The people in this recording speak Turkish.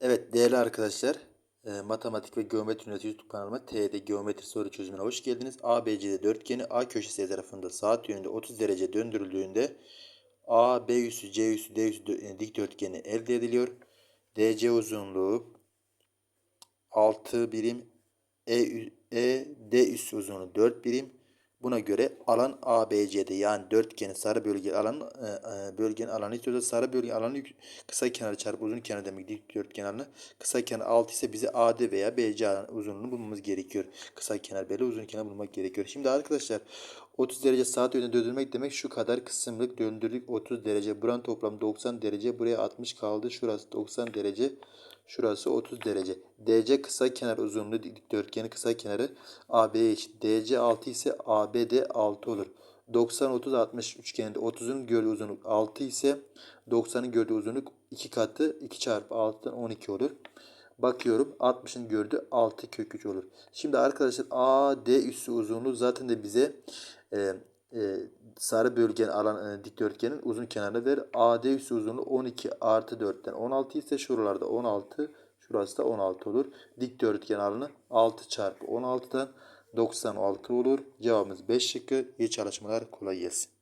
Evet değerli arkadaşlar, e, Matematik ve Geometri Ünitesi YouTube kanalıma TED Geometri soru çözümüne hoş geldiniz. ABCD dörtgeni A köşesi tarafında saat yönünde 30 derece döndürüldüğünde A, B üssü, C üssü, D üssü e, dikdörtgeni elde ediliyor. DC uzunluğu 6 birim, E, e D üssü uzunluğu 4 birim. Buna göre alan ABC'de yani dörtgenin sarı bölge alanı e, e, bölgenin alanı istiyorsa sarı bölge alanı kısa kenarı çarpı uzun kenar demek dikdörtgen alanı. Kısa kenar 6 ise bize AD veya BC uzunluğunu bulmamız gerekiyor. Kısa kenar belli uzun kenar bulmak gerekiyor. Şimdi arkadaşlar 30 derece saat yönünde döndürmek demek şu kadar kısımlık döndürdük 30 derece. Buranın toplam 90 derece. Buraya 60 kaldı. Şurası 90 derece. Şurası 30 derece. DC kısa kenar uzunluğu dikdörtgenin kısa kenarı AB'ye eşit. DC 6 ise ABD 6 olur. 90 30 60 üçgeninde 30'un gördüğü uzunluk 6 ise 90'ın gördüğü uzunluk 2 katı 2 çarpı 6'dan 12 olur. Bakıyorum 60'ın gördüğü 6 kök 3 olur. Şimdi arkadaşlar AD üssü uzunluğu zaten de bize e, e, sarı bölgenin alan e, dikdörtgenin uzun kenarını verir. AD üssü uzunluğu 12 artı 4'ten 16 ise şuralarda 16 şurası da 16 olur. Dikdörtgen alanı 6 çarpı 16'dan 96 olur. Cevabımız 5 şıkkı. İyi çalışmalar kolay gelsin.